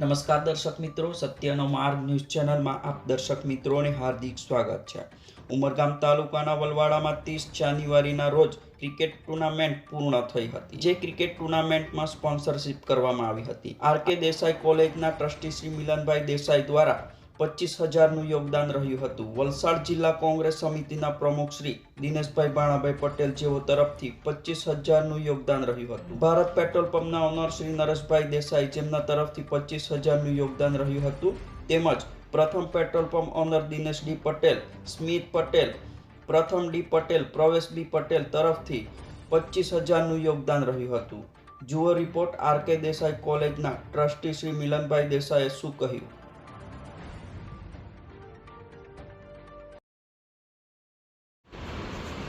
નમસ્કાર દર્શક મિત્રો, સત્યનો માર્ગ ન્યૂઝ ચેનલમાં આપ દર્શક મિત્રોને હાર્દિક સ્વાગત છે. ઉમરગામ તાલુકાના વલવાડામાં ત્રીસ જાન્યુઆરીના રોજ ક્રિકેટ ટુર્નામેન્ટ પૂર્ણ થઈ હતી, જે ક્રિકેટ ટુર્નામેન્ટમાં સ્પોન્સરશિપ કરવામાં આવી હતી. આર કે દેસાઈ કોલેજના ટ્રસ્ટી શ્રી મિલનભાઈ દેસાઈ દ્વારા પચીસ હજારનું યોગદાન રહ્યું હતું. વલસાડ જિલ્લા કોંગ્રેસ સમિતિના પ્રમુખ શ્રી દિનેશભાઈ બાણાભાઈ પટેલ જેઓ તરફથી પચીસ હજારનું યોગદાન રહ્યું હતું. ભારત પેટ્રોલ પંપના ઓનર શ્રી નરેશભાઈ દેસાઈ જેમના તરફથી પચીસ હજારનું યોગદાન રહ્યું હતું. તેમજ Pratham petrol pump owner Dinesh D Patel, Smit Patel, Pratham D Patel, પ્રવેશ બી પટેલ તરફથી પચીસ હજારનું યોગદાન રહ્યું હતું. જુઓ રિપોર્ટ આર કે દેસાઈ કોલેજના ટ્રસ્ટી શ્રી મિલનભાઈ દેસાઈએ શું કહ્યું?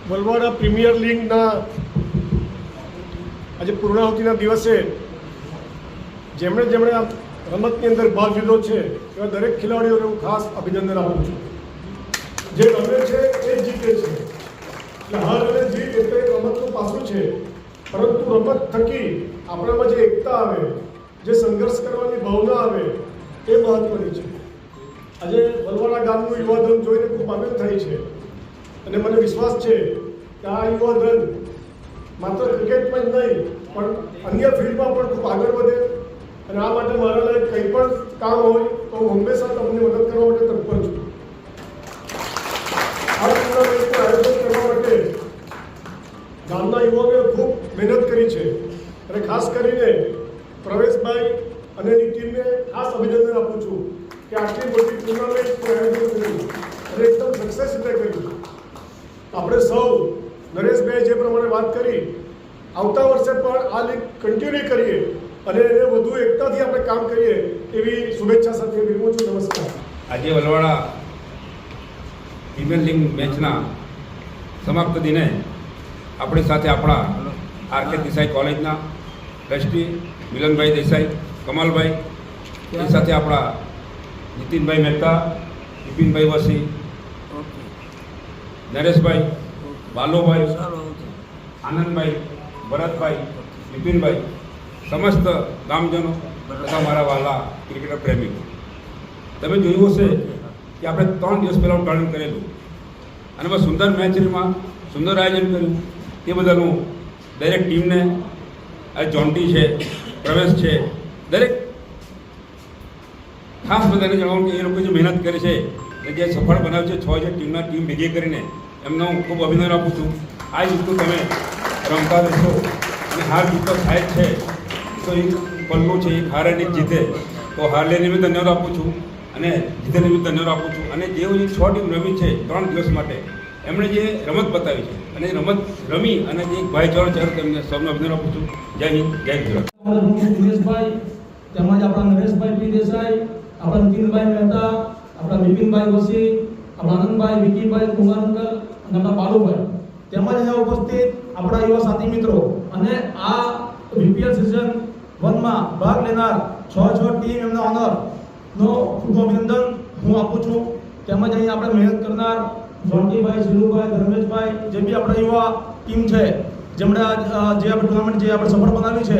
વલવાડા પ્રીમિયર લીગના આજે પૂર્ણાહુતિના દિવસે જેમણે જેમણે આ રમતની અંદર ભાગ લીધો છે, એવા દરેક ખેલાડીઓને હું ખાસ અભિનંદન આપું છું. જે રમે છે એ જીતે છે. એટલે હાર અને જીત એ તો એક રમતનું પાસું છે. પરંતુ રમત થકી આપણામાં જે એકતા આવે, જે સંઘર્ષ કરવાની ભાવના આવે, એ મહત્વની છે. આજે વલવાડા ગામનું યુવાધન જોઈને ખૂબ આનંદ થાય છે. અને મને વિશ્વાસ છે કે આ યુવા ધન માત્ર ક્રિકેટમાં જ નહીં, પણ અન્ય ફિલ્ડમાં પણ ખૂબ આગળ વધે અને આ માટે મારા લાયક કંઈ પણ કામ હોય તો હું હંમેશા તમને મદદ કરવા માટે તત્પર છું. આ ટુર્નામેન્ટનું આયોજન કરવા માટે ગામના યુવાનોએ ખૂબ મહેનત કરી છે અને ખાસ કરીને પ્રવેશભાઈ અને એની ટીમને ખાસ અભિનંદન આપું છું કે આટલી મોટી ટુર્નામેન્ટનું આયોજન કર્યું અને એકદમ સક્સેસ રીતે કર્યું આપણે સૌ નરેશભાઈ જે પ્રમાણે વાત કરી, આવતા વર્ષે પણ આ લીગ કન્ટિન્યુ કરીએ અને એને વધુ એકતાથી આપણે કામ કરીએ એવી શુભેચ્છા સાથે વિરમું છું, નમસ્કાર. આજે વલવાડા પ્રીમિયર લીગ મેચના સમાપ્ત દિને આપણી સાથે આપણા આર કે દેસાઈ કોલેજના ટ્રસ્ટી મિલનભાઈ દેસાઈ, કમલભાઈ, એ સાથે આપણા નીતિનભાઈ મહેતા બિપિનભાઈ વસી નરેશભાઈ બાલુભાઈ આનંદભાઈ ભરતભાઈ બિપિનભાઈ સમસ્ત ગામજનો તથા મારા વાલા ક્રિકેટર પ્રેમીઓ તમે જોયું હશે કે આપણે ત્રણ દિવસ પહેલાં ટર્ન કરેલું. અને બસ સુંદર મેચમાં સુંદર આયોજન કર્યું. તે બદલ હું દરેક ટીમને આ જોન્ટી છે પ્રવેશ છે દરેક ખાસ બધાને જણાવું કે એ લોકો જે મહેનત કરે છે અને જે સફળ બનાવે છે જે ટીમના ટીમ ભેગી કરીને, એમનો હું ખૂબ અભિનંદન આપું છું. આ યુદ્ધ તમે રમતા રહેશો. અને હાર જીત તો થાય છે, તો એક પલ્લું છે એક હાર જીતે. તો હાર લઈને બી ધન્યવાદ આપું છું અને જીતેને બી ધન્યવાદ આપું છું. અને જે જે છ ટીમ રમી છે, ત્રણ દિવસ માટે, એમણે જે રમત બતાવી છે, અને રમત રમી અને જે ભાઈચારો છે તેમને સૌને અભિનંદન આપું છું. જય હિન્દ, જય ગુજરાત. તેમજ આપણા નરેશભાઈ પી દેસાઈ, આપણા નીતિનભાઈ મહેતા આપણા બિપિનભાઈ વસી આપણા આનંદભાઈ, વિકીભાઈ કુમાર અંકલ અને આપણા બાલુભાઈ તેમજ અહીંયા ઉપસ્થિત આપણા યુવા સાથી મિત્રો. અને આ બીપીએલ સિઝન વનમાં ભાગ લેનાર છ છ ટીમ એમના ઓનરનો ખૂબ અભિનંદન હું આપું છું. તેમજ અહીં આપણે મહેનત કરનાર જોન્ટીભાઈ સિલુભાઈ ધર્મેશભાઈ જે બી આપણા યુવા ટીમ છે, જેમણે જે આપણે ટુર્નામેન્ટ જે આપણે સફળ બનાવી છે,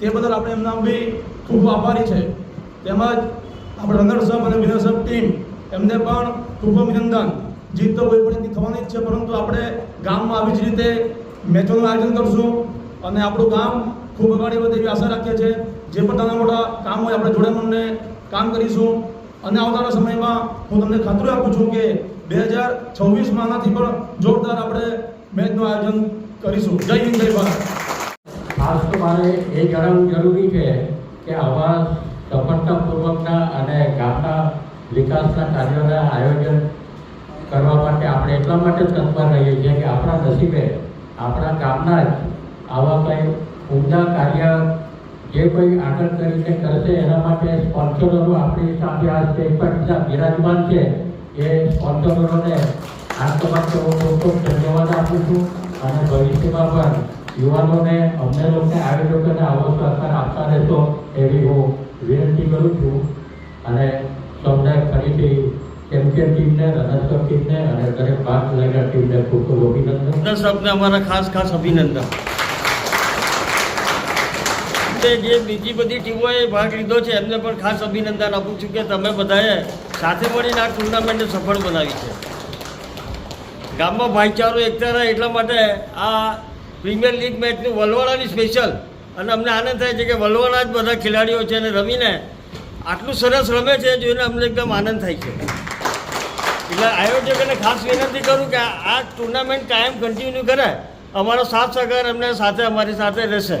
તે બદલ આપણે એમના બી ખૂબ આભારી છે. તેમજ આપણે રનર અને વિનર સબ ટીમ એમને પણ ખૂબ અભિનંદન. જીત તો કોઈ પણ થવાની જ છે, પરંતુ આપણે ગામમાં આવી જ રીતે મેચોનું આયોજન કરશું અને આપણું ગામ ખૂબ અગાડી વધે એવી આશા રાખીએ છીએ. જે પણ નાના મોટા કામ હોય, આપણે જોડે મને કામ કરીશું. અને આવનારા સમયમાં હું તમને ખાતરી આપું છું કે બે હજાર છવ્વીસમાં આનાથી પણ જોરદાર આપણે મેચનું આયોજન કરીશું. જય હિન્દ, જય ભારત. ખાસ તો મારે એ જણાવવું જરૂરી છે કે આવા સફળતાપૂર્વકના અને ગામના વિકાસના કાર્યોના આયોજન કરવા માટે આપણે એટલા માટે જ તત્પર રહીએ છીએ કે આપણા નસીબે, આપણા ગામના જ આવા કંઈ ઉમદા કાર્ય જે કોઈ આગળ કરીને કરશે એના માટે સ્પોન્સરો આપણી સાથે આ સ્ટેજ પર બીજા બિરાજમાન છે, એ સ્પોન્સરોને આ હું ખૂબ ખૂબ ધન્યવાદ આપું છું અને ભવિષ્યમાં પણ યુવાનોને, અમને લોકોને આયોજકોને આવો સહકાર આપતા રહેશો એવી હું વિનંતી કરું છું. અને સૌને ફરીથી ચેમ્પિયન ટીમને રનર્સઅપ ટીમને અને દરેક પાંચ લાગ્યા ટીમને ખૂબ ખૂબ અભિનંદન. દર્શકને અમારા ખાસ ખાસ અભિનંદન. જે બીજી બધી ટીમોએ ભાગ લીધો છે, એમને પણ ખાસ અભિનંદન આપું છું કે તમે બધાએ સાથે મળીને આ ટુર્નામેન્ટને સફળ બનાવી છે. ગામમાં ભાઈચારો એકતા રહે એટલા માટે આ પ્રીમિયર લીગ મેચનું વલવાડાની સ્પેશિયલ અને અમને આનંદ થાય છે કે વલવાડા જ બધા ખેલાડીઓ છે અને રમીને આટલું સરસ રમે છે, જોઈને અમને એકદમ આનંદ થાય છે. એટલે આયોજકોને ખાસ વિનંતી કરું કે આ ટુર્નામેન્ટ કાયમ કન્ટિન્યુ કરે. અમારો સાથ સહકાર એમને સાથે, અમારી સાથે રહેશે.